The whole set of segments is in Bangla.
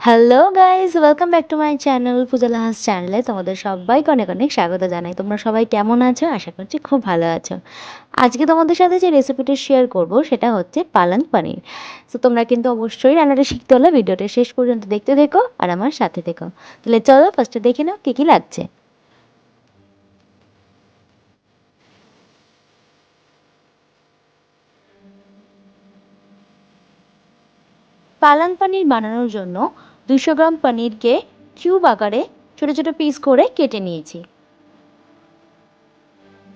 Hello guys welcome back to my channel পূজালা হাস চ্যানেলে তোমাদের সবাইকে অনেক অনেক স্বাগত জানাই। তোমরা সবাই কেমন আছো? আশা করছি খুব ভালো আছো। আজকে তোমাদের সাথে যে রেসিপিটি শেয়ার করব, সেটা হচ্ছে পালং পানির। তো তোমরা কিন্তু অবশ্যই রান্নাটা শিখতে হলে ভিডিওটা শেষ পর্যন্ত দেখতে থেকো আর আমার সাথে থেকো। তাহলে চলো ফার্স্টে দেখে নাও কী কী লাগছে। পালং পানির বানানোর জন্য দুশো গ্রাম পনিরকে কিউব আকারে ছোটো ছোটো পিস করে কেটে নিয়েছি।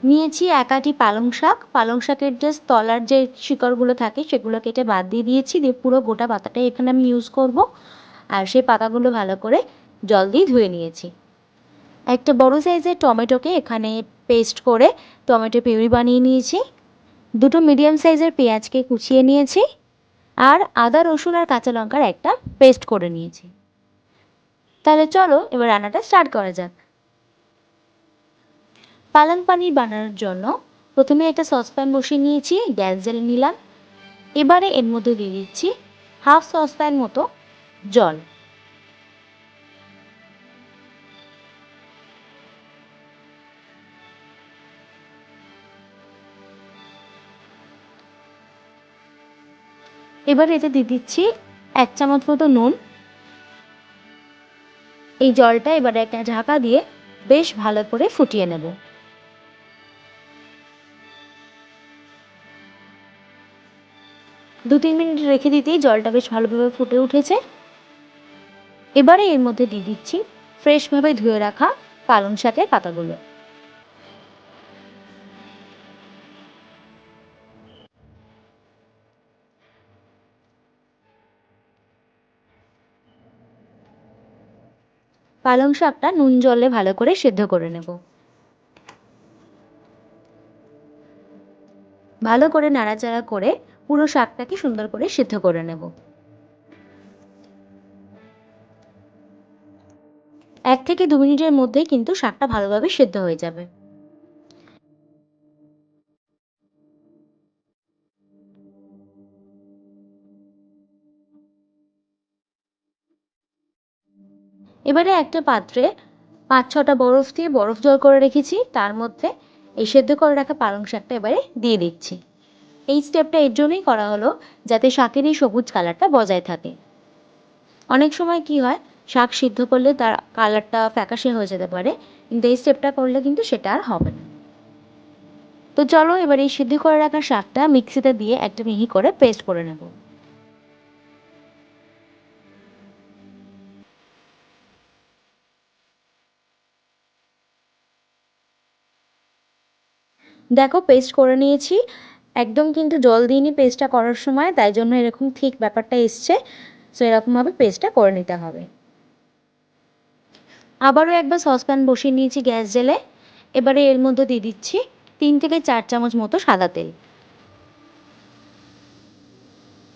নিয়েছি এক আটি পালং শাক। পালং শাকের যে তলার যে শিকড়গুলো থাকে সেগুলো কেটে বাদ দিয়ে দিয়েছি। দিয়ে পুরো গোটা পাতাটা এখানে আমি ইউজ করব। আর সেই পাতাগুলো ভালো করে জল দিয়ে ধুয়ে নিয়েছি। একটা বড় সাইজের টমেটোকে এখানে পেস্ট করে টমেটো পিউরি বানিয়ে নিয়েছি। দুটো মিডিয়াম সাইজের পেঁয়াজকে কুচিয়ে নিয়েছি। আর আদা, রসুন আর কাঁচা লঙ্কার একটা পেস্ট করে নিয়েছি। তাহলে চলো এবার রান্নাটা স্টার্ট করা যাক। পালং পানির বানানোর জন্য প্রথমে একটা সসপ্যান বসিয়ে নিয়েছি, গ্যাস জেলে নিলাম। এবারে এর মধ্যে দিয়ে দিচ্ছি হাফ সসপ্যান মতো জল। এবার এতে দিয়ে দিচ্ছি এক চামচ মতো নুন। এই জলটা এবারে একটা ঢাকা দিয়ে বেশ ভালো করে ফুটিয়ে নেব। দু তিন মিনিট রেখে দিতেই জলটা বেশ ভালোভাবে ফুটে উঠেছে। এবারে এর মধ্যে দিয়ে দিচ্ছি ফ্রেশভাবে ধুয়ে রাখা পালং শাকের পাতাগুলো। পালং শাকটা নুন জলে ভালো করে সেদ্ধ করে নেব। ভালো করে নাড়াচাড়া করে পুরো শাকটাকে সুন্দর করে সেদ্ধ করে নেব। এক থেকে দু মিনিটের মধ্যে কিন্তু শাকটা ভালোভাবে সেদ্ধ হয়ে যাবে। এবারে একটা পাত্রে পাঁচ ছটা বরফ দিয়ে বরফ জল করে রেখেছি। তার মধ্যে এই সেদ্ধ করে রাখা পালং শাকটা এবারে দিয়ে দিচ্ছি। এই স্টেপটা এর জন্যই করা হলো যাতে শাকের এই সবুজ কালারটা বজায় থাকে। অনেক সময় কি হয়, শাক সিদ্ধ করলে তার কালারটা ফ্যাকাশে হয়ে যেতে পারে, কিন্তু এই স্টেপটা করলে কিন্তু সেটা আর হবে না। তো চলো এবার এই সিদ্ধ করে রাখা শাকটা মিক্সিতে দিয়ে একটা মিহি করে পেস্ট করে নেব। দেখো পেস্ট করে নিয়েছি। একদম কিন্তু জল দিইনি পেস্টটা করার সময়, তাই জন্য এরকম ঠিক ব্যাপারটা এসছে। সো এরকমভাবে পেস্টটা করে নিতে হবে। আবারও একবার সসপ্যান বসিয়ে নিয়েছি গ্যাস জেলে। এবারে এর মধ্যে দিয়ে দিচ্ছি তিন থেকে চার চামচ মতো সাদা তেল।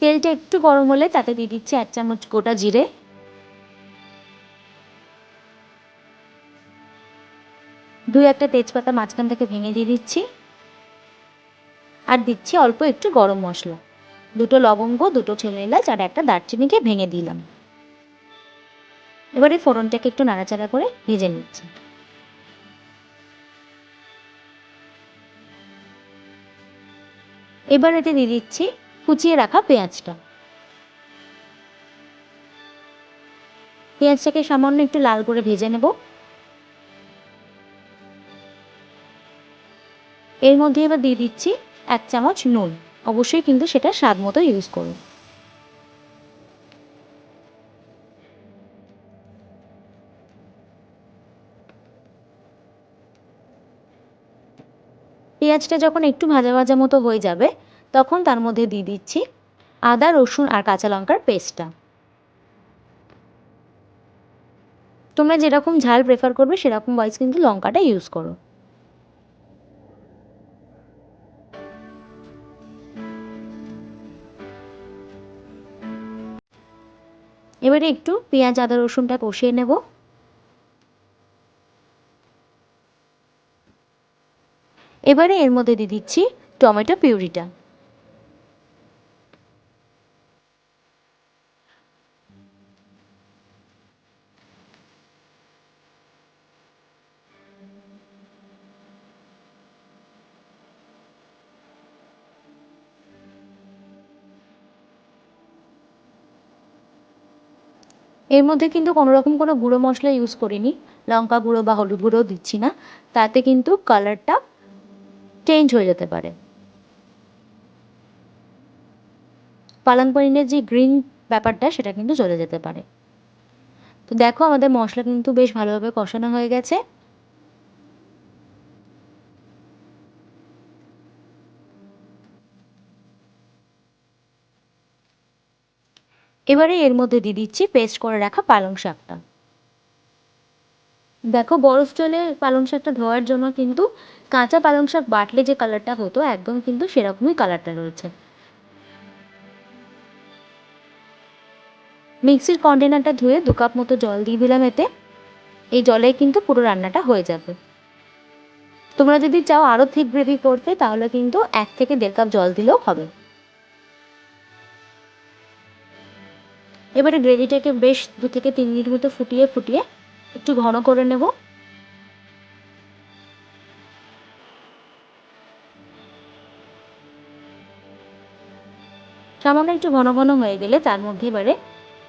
তেলটা একটু গরম হলে তাতে দিয়ে দিচ্ছি এক চামচ গোটা জিরে। দুই একটা তেজপাতা মাঝখান থেকে ভেঙে দিয়ে দিচ্ছি। আর দিচ্ছি অল্প একটু গরম মশলা। দুটো লবঙ্গ, দুটো ছেলে এলাচ আর একটা দারচিনিকে ভেঙে দিলাম। এবারে ফোড়নটাকে একটু নাড়াচাড়া করে ভেজে নিচ্ছি। এবার এতে দিয়ে দিচ্ছি কুচিয়ে রাখা পেঁয়াজটা। পেঁয়াজটাকে সামান্য একটু লাল করে ভেজে নেব। এর মধ্যে এবার দিয়ে দিচ্ছি এক চামচ নুন। অবশ্যই কিন্তু সেটা স্বাদ মতো ইউজ করুন। পেঁয়াজটা যখন একটু ভাজা ভাজা মতো হয়ে যাবে, তখন তার মধ্যে দিয়ে দিচ্ছি আদা, রসুন আর কাঁচা লঙ্কার পেস্টটা। তোমরা যেরকম ঝাল প্রেফার করবে, সেরকম ওয়াইজ কিন্তু লঙ্কাটা ইউজ করো। এবারে একটু পেঁয়াজ আদা রসুনটা কষিয়ে নেব। এবারে এর মধ্যে দিয়ে দিচ্ছি টমেটো পিউরিটা। এর মধ্যে কিন্তু কোনো রকম কোনো গুঁড়ো মশলা ইউজ করিনি। লঙ্কা গুঁড়ো বা হলুদ গুঁড়ো দিচ্ছি না। তাতে কিন্তু কালারটা চেঞ্জ হয়ে যেতে পারে। পালং পনিরের যে গ্রিন ব্যাপারটা, সেটা কিন্তু চলে যেতে পারে। তো দেখো, আমাদের মশলা কিন্তু বেশ ভালোভাবে কষানো হয়ে গেছে। এবারে এর মধ্যে দিয়ে দিচ্ছি পেস্ট করে রাখা পালং শাকটা। দেখো বরফ জলে পালং শাকটা ধোয়ার জন্য কিন্তু কাঁচা পালং শাক বাটলে যে কালারটা হতো, একদম কিন্তু সেরকমই কালারটা রয়েছে। মিক্সির কন্টেনারটা ধুয়ে দু কাপ মতো জল দিয়ে দিলাম এতে। এই জলে কিন্তু পুরো রান্নাটা হয়ে যাবে। তোমরা যদি চাও আরও থিক গ্রেভি করতে, তাহলে কিন্তু এক থেকে দেড় কাপ জল দিলেও হবে। এবারে গ্রেভিটাকে বেশ দু থেকে তিন মিনিট মতো ফুটিয়ে ফুটিয়ে একটু ঘন করে নেব। সামান্য একটু ঘন ঘন হয়ে গেলে তার মধ্যে এবারে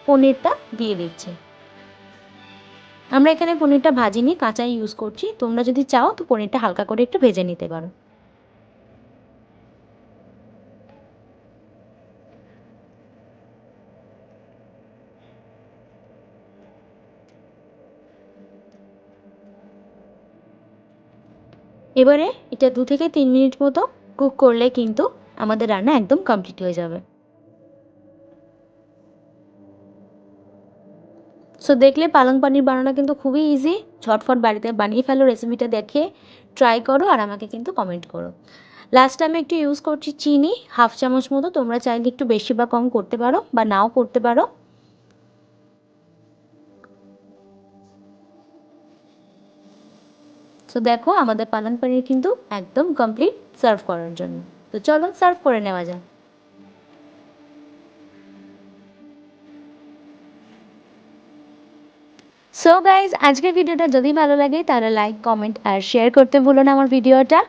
পনিরটা দিয়ে দিচ্ছে। আমরা এখানে পনিরটা ভাজিনি, কাঁচাই ইউজ করছি। তোমরা যদি চাও তো পনিরটা হালকা করে একটু ভেজে নিতে পারো। এবারে এটা দু থেকে তিন মিনিট মতো কুক করলে কিন্তু আমাদের রান্না একদম কমপ্লিট হয়ে যাবে। সো দেখলে পালং পানির বানানো কিন্তু খুবই ইজি ঝটফট বাড়িতে বানিয়ে ফেলো রেসিপিটা দেখে ট্রাই করো আর আমাকে কিন্তু কমেন্ট করো। লাস্ট আমি একটু ইউজ করছি চিনি হাফ চামচ মতো। তোমরা চাইলে একটু বেশি বা কম করতে পারো বা নাও করতে পারো। তো দেখো, আমাদের পালং পানির কিন্তু একদম কমপ্লিট সার্ভ করার জন্য। তো চলো সার্ভ করে নেওয়া যাক। সো গাইজ আজকের ভিডিওটা যদি ভালো লাগে, তাহলে লাইক কমেন্ট আর শেয়ার করতে ভুলো না আমার ভিডিওটা।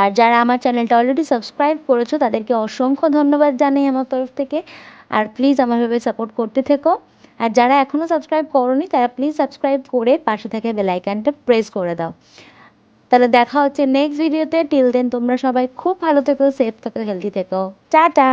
আর যারা আমার চ্যানেলটা অলরেডি সাবস্ক্রাইব করেছ, তাদেরকে অসংখ্য ধন্যবাদ জানাই আমার তরফ থেকে। আর প্লিজ আমার ভাবে সাপোর্ট করতে থেকো। আর যারা এখনও সাবস্ক্রাইব করোনি, তারা প্লিজ সাবস্ক্রাইব করে পাশে থেকে বেলাইকানটা প্রেস করে দাও। তাহলে দেখা হচ্ছে নেক্সট ভিডিওতে টিল দেন তোমরা সবাই খুব ভালো থেকো সেফ থেকো হেলদি থেকো। টাটা